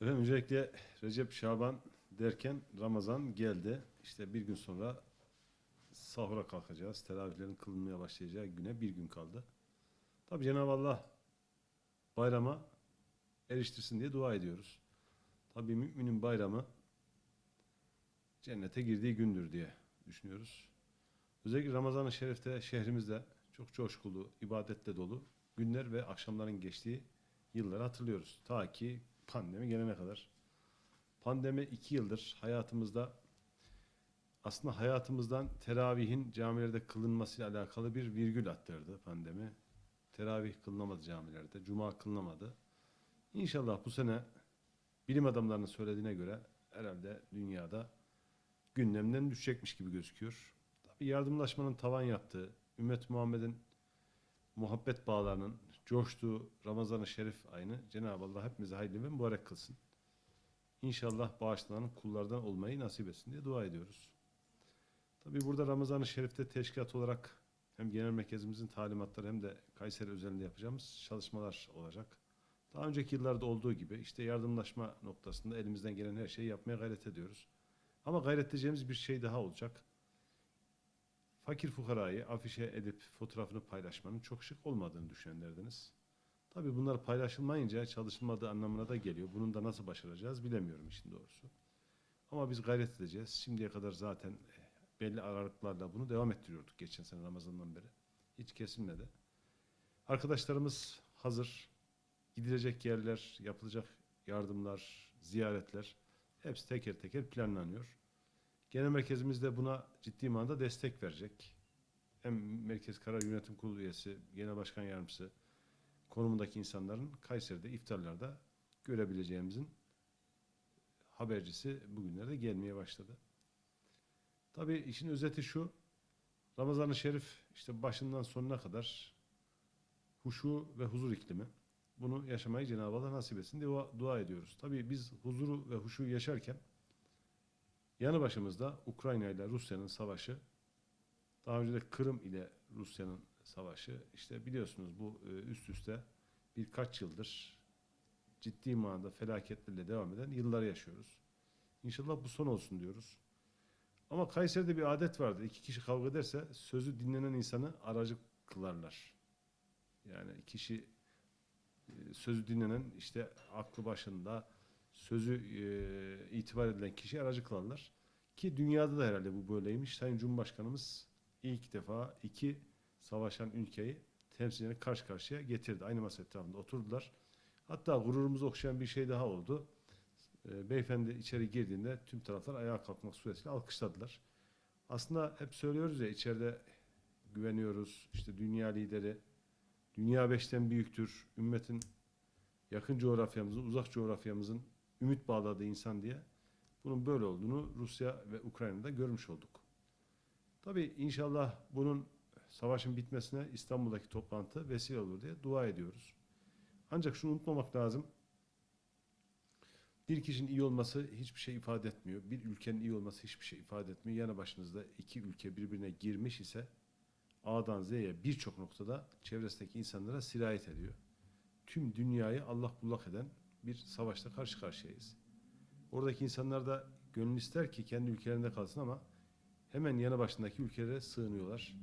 Efendim öncelikle Recep Şaban derken Ramazan geldi. İşte bir gün sonra sahura kalkacağız. Teravihlerin kılınmaya başlayacağı güne bir gün kaldı. Tabi Cenab-ı Allah bayrama eriştirsin diye dua ediyoruz. Tabi müminin bayramı cennete girdiği gündür diye düşünüyoruz. Özellikle Ramazan-ı Şerif'te şehrimizde çok coşkulu, ibadetle dolu günler ve akşamların geçtiği yılları hatırlıyoruz. Ta ki pandemi gelene kadar. Pandemi iki yıldır hayatımızda aslında hayatımızdan teravihin camilerde kılınmasıyla alakalı bir virgül attırdı pandemi. Teravih kılınamadı camilerde, cuma kılınamadı. İnşallah bu sene bilim adamlarının söylediğine göre herhalde dünyada gündemden düşecekmiş gibi gözüküyor. Tabi yardımlaşmanın tavan yaptığı, ümmet Muhammed'in muhabbet bağlarının coştuğu Ramazan-ı Şerif ayını Cenab-ı Allah hepimize hayırlı ve mübarek kılsın. İnşallah bağışlanan kullardan olmayı nasip etsin diye dua ediyoruz. Tabi burada Ramazan-ı Şerif'te teşkilat olarak hem genel merkezimizin talimatları hem de Kayseri özelinde yapacağımız çalışmalar olacak. Daha önceki yıllarda olduğu gibi işte yardımlaşma noktasında elimizden gelen her şeyi yapmaya gayret ediyoruz. Ama gayret edeceğimiz bir şey daha olacak. Fakir fukarayı afişe edip fotoğrafını paylaşmanın çok şık olmadığını düşünenlerdiniz. Tabii bunlar paylaşılmayınca çalışılmadığı anlamına da geliyor. Bunun da nasıl başaracağız bilemiyorum işin doğrusu. Ama biz gayret edeceğiz. Şimdiye kadar zaten eh, belli aralıklarla bunu devam ettiriyorduk geçen sene Ramazan'dan beri. Hiç kesilmedi. Arkadaşlarımız hazır. Gidilecek yerler, yapılacak yardımlar, ziyaretler hepsi teker teker planlanıyor. Genel merkezimiz de buna ciddi manada destek verecek. Hem Merkez Karar Yönetim Kurulu üyesi, Genel Başkan Yardımcısı konumundaki insanların Kayseri'de iftarlarda görebileceğimizin habercisi bugünlerde gelmeye başladı. Tabii işin özeti şu. Ramazan-ı Şerif işte başından sonuna kadar huşu ve huzur iklimi. Bunu yaşamayı Cenab-ı Allah nasip etsin diye dua, ediyoruz. Tabii biz huzuru ve huşu yaşarken yanı başımızda Ukrayna ile Rusya'nın savaşı, daha önce de Kırım ile Rusya'nın savaşı, işte biliyorsunuz bu e, üst üste birkaç yıldır ciddi manada felaketlerle devam eden yıllar yaşıyoruz. İnşallah bu son olsun diyoruz. Ama Kayseri'de bir adet vardı. İki kişi kavga ederse sözü dinlenen insanı aracı kılarlar. Yani kişi e, sözü dinlenen işte aklı başında sözü e, itibar edilen kişi aracı kılarlar. Ki dünyada da herhalde bu böyleymiş. Sayın Cumhurbaşkanımız ilk defa iki savaşan ülkeyi temsilcilerini karşı karşıya getirdi. Aynı masa etrafında oturdular. Hatta gururumuzu okşayan bir şey daha oldu. E, beyefendi içeri girdiğinde tüm taraflar ayağa kalkmak suretiyle alkışladılar. Aslında hep söylüyoruz ya içeride güveniyoruz. İşte dünya lideri, dünya beşten büyüktür, ümmetin yakın coğrafyamızın, uzak coğrafyamızın ümit bağladığı insan diye bunun böyle olduğunu Rusya ve Ukrayna'da görmüş olduk. Tabii inşallah bunun savaşın bitmesine İstanbul'daki toplantı vesile olur diye dua ediyoruz. Ancak şunu unutmamak lazım. Bir kişinin iyi olması hiçbir şey ifade etmiyor. Bir ülkenin iyi olması hiçbir şey ifade etmiyor. Yanı başınızda iki ülke birbirine girmiş ise A'dan Z'ye birçok noktada çevresindeki insanlara sirayet ediyor. Tüm dünyayı Allah bullak eden bir savaşta karşı karşıyayız. Oradaki insanlar da gönül ister ki kendi ülkelerinde kalsın ama hemen yanı başındaki ülkelere sığınıyorlar.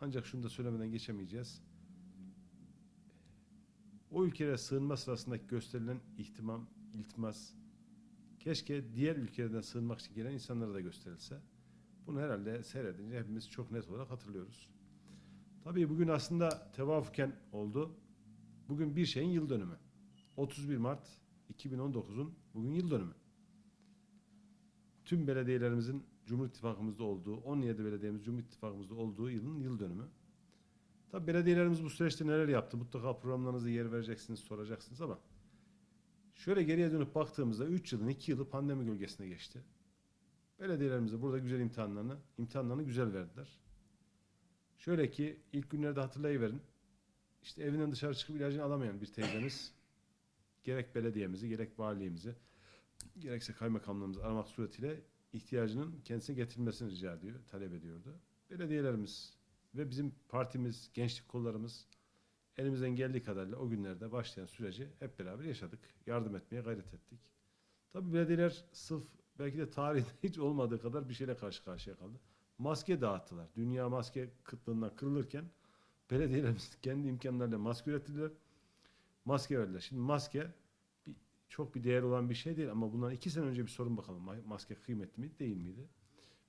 Ancak şunu da söylemeden geçemeyeceğiz. O ülkelere sığınma sırasındaki gösterilen ihtimam, iltimas, keşke diğer ülkelerden sığınmak için gelen insanlara da gösterilse. Bunu herhalde seyredince hepimiz çok net olarak hatırlıyoruz. Tabii bugün aslında tevafuken oldu. Bugün bir şeyin yıl dönümü. 31 Mart 2019'un bugün yıl dönümü. Tüm belediyelerimizin Cumhur İttifakımızda olduğu, 17 belediyemiz Cumhur İttifakımızda olduğu yılın yıl dönümü. Tabii belediyelerimiz bu süreçte neler yaptı? Mutlaka programlarınızda yer vereceksiniz, soracaksınız ama şöyle geriye dönüp baktığımızda 3 yılın 2 yılı pandemi gölgesine geçti. Belediyelerimiz de burada güzel imtihanlarını, imtihanlarını güzel verdiler. Şöyle ki ilk günlerde hatırlayıverin. İşte evinden dışarı çıkıp ilacını alamayan bir teyzemiz gerek belediyemizi gerek valiliğimizi gerekse kaymakamlığımızı aramak suretiyle ihtiyacının kendisine getirilmesini rica ediyor, talep ediyordu. Belediyelerimiz ve bizim partimiz, gençlik kollarımız elimizden geldiği kadarıyla o günlerde başlayan süreci hep beraber yaşadık. Yardım etmeye gayret ettik. Tabii belediyeler sırf belki de tarihte hiç olmadığı kadar bir şeyle karşı karşıya kaldı. Maske dağıttılar. Dünya maske kıtlığından kırılırken belediyelerimiz kendi imkanlarıyla maske ürettiler. Maske verdiler. Şimdi maske bir, çok bir değer olan bir şey değil ama bundan iki sene önce bir sorun bakalım. Ma- Maske kıymetli mi değil miydi?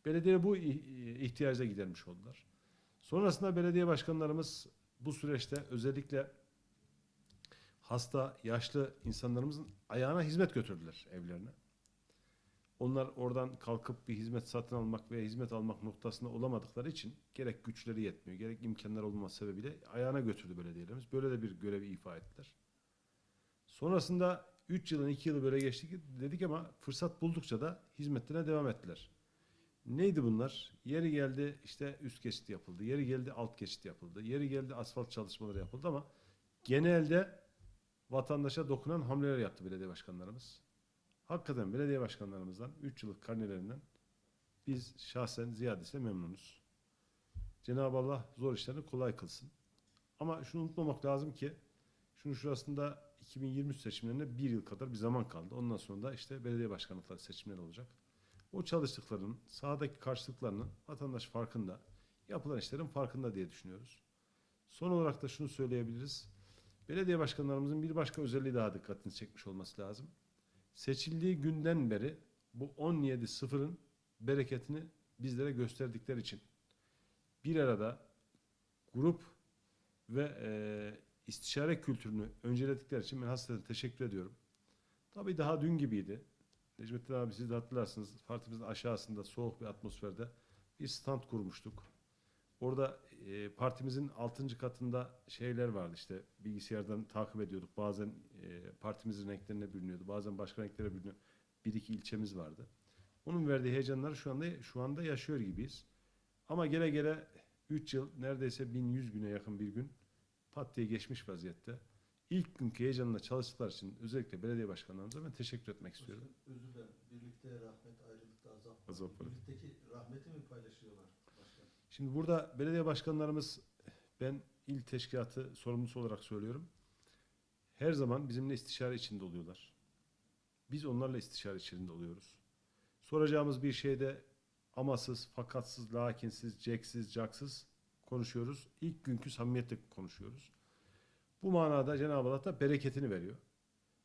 Belediye bu ihtiyaca gidermiş oldular. Sonrasında belediye başkanlarımız bu süreçte özellikle hasta, yaşlı insanlarımızın ayağına hizmet götürdüler evlerine. Onlar oradan kalkıp bir hizmet satın almak veya hizmet almak noktasında olamadıkları için gerek güçleri yetmiyor, gerek imkanlar olmaması sebebiyle ayağına götürdü belediyelerimiz. Böyle de bir görevi ifa ettiler. Sonrasında 3 yılın 2 yılı böyle geçtik dedik ama fırsat buldukça da hizmetlerine devam ettiler. Neydi bunlar? Yeri geldi işte üst geçit yapıldı. Yeri geldi alt geçit yapıldı. Yeri geldi asfalt çalışmaları yapıldı ama genelde vatandaşa dokunan hamleler yaptı belediye başkanlarımız. Hakikaten belediye başkanlarımızdan 3 yıllık karnelerinden biz şahsen ziyadesiyle memnunuz. Cenab-ı Allah zor işlerini kolay kılsın. Ama şunu unutmamak lazım ki şunu şurasında 2023 seçimlerine bir yıl kadar bir zaman kaldı. Ondan sonra da işte belediye başkanlıkları seçimleri olacak. O çalıştıklarının, sahadaki karşılıklarının vatandaş farkında, yapılan işlerin farkında diye düşünüyoruz. Son olarak da şunu söyleyebiliriz. Belediye başkanlarımızın bir başka özelliği daha dikkatini çekmiş olması lazım. Seçildiği günden beri bu 17 sıfırın bereketini bizlere gösterdikleri için bir arada grup ve e, istişare kültürünü önceledikleri için ben hasreten teşekkür ediyorum. Tabii daha dün gibiydi. Necmettin abi siz de hatırlarsınız. Partimizin aşağısında soğuk bir atmosferde bir stand kurmuştuk. Orada e, partimizin 6. katında şeyler vardı işte bilgisayardan takip ediyorduk. Bazen e, partimizin renklerine bürünüyordu. Bazen başka renklere bürünüyor. Bir iki ilçemiz vardı. Onun verdiği heyecanları şu anda şu anda yaşıyor gibiyiz. Ama gele gele 3 yıl neredeyse 1100 güne yakın bir gün pat diye geçmiş vaziyette. İlk günkü heyecanla çalıştıkları için özellikle belediye başkanlarımıza ben teşekkür etmek istiyorum. Başkanım, özür dilerim. Birlikte rahmet, ayrılıkta azap. Azap var. Birlikteki rahmeti mi paylaşıyorlar başkanım? Şimdi burada belediye başkanlarımız ben il teşkilatı sorumlusu olarak söylüyorum. Her zaman bizimle istişare içinde oluyorlar. Biz onlarla istişare içinde oluyoruz. Soracağımız bir şeyde amasız, fakatsız, lakinsiz, ceksiz, caksız konuşuyoruz. İlk günkü samimiyetle konuşuyoruz. Bu manada Cenab-ı Allah da bereketini veriyor.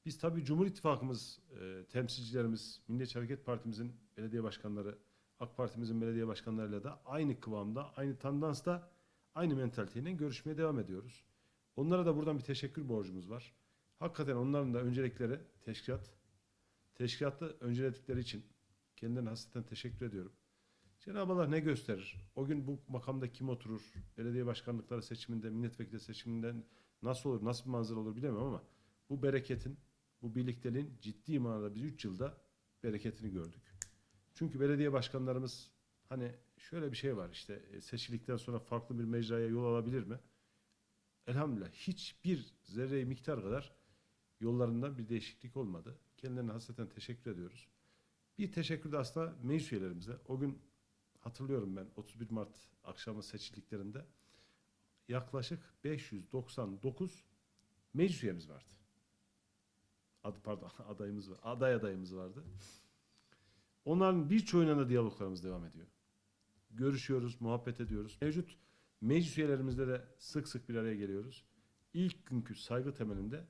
Biz tabii Cumhur İttifakımız, e, temsilcilerimiz, Milliyetçi Hareket Partimizin belediye başkanları, AK Parti'mizin belediye başkanlarıyla da aynı kıvamda, aynı tandansta, aynı mentaliteyle görüşmeye devam ediyoruz. Onlara da buradan bir teşekkür borcumuz var. Hakikaten onların da öncelikleri teşkilat. Teşkilatı önceledikleri için kendilerine hasreten teşekkür ediyorum. Cenab-ı Allah ne gösterir? O gün bu makamda kim oturur? Belediye başkanlıkları seçiminde, milletvekili seçiminden nasıl olur, nasıl bir manzara olur bilemem ama bu bereketin, bu birlikteliğin ciddi manada biz 3 yılda bereketini gördük. Çünkü belediye başkanlarımız hani şöyle bir şey var işte e, seçildikten sonra farklı bir mecraya yol alabilir mi? Elhamdülillah hiçbir zerre miktar kadar yollarında bir değişiklik olmadı. Kendilerine hasreten teşekkür ediyoruz. Bir teşekkür de aslında meclis üyelerimize. O gün hatırlıyorum ben 31 Mart akşamı seçildiklerinde yaklaşık 599 meclis üyemiz vardı. Adı pardon adayımız var. Aday adayımız vardı. Onların birçoğuyla da diyaloglarımız devam ediyor. Görüşüyoruz, muhabbet ediyoruz. Mevcut meclis üyelerimizle de sık sık bir araya geliyoruz. İlk günkü saygı temelinde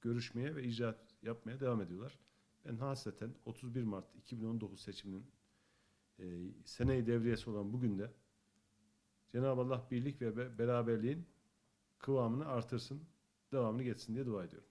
görüşmeye ve icraat yapmaya devam ediyorlar. Ben hasreten 31 Mart 2019 seçiminin e, seneyi devriyesi olan bugün de Cenab-ı Allah birlik ve be- beraberliğin kıvamını artırsın, devamını geçsin diye dua ediyorum.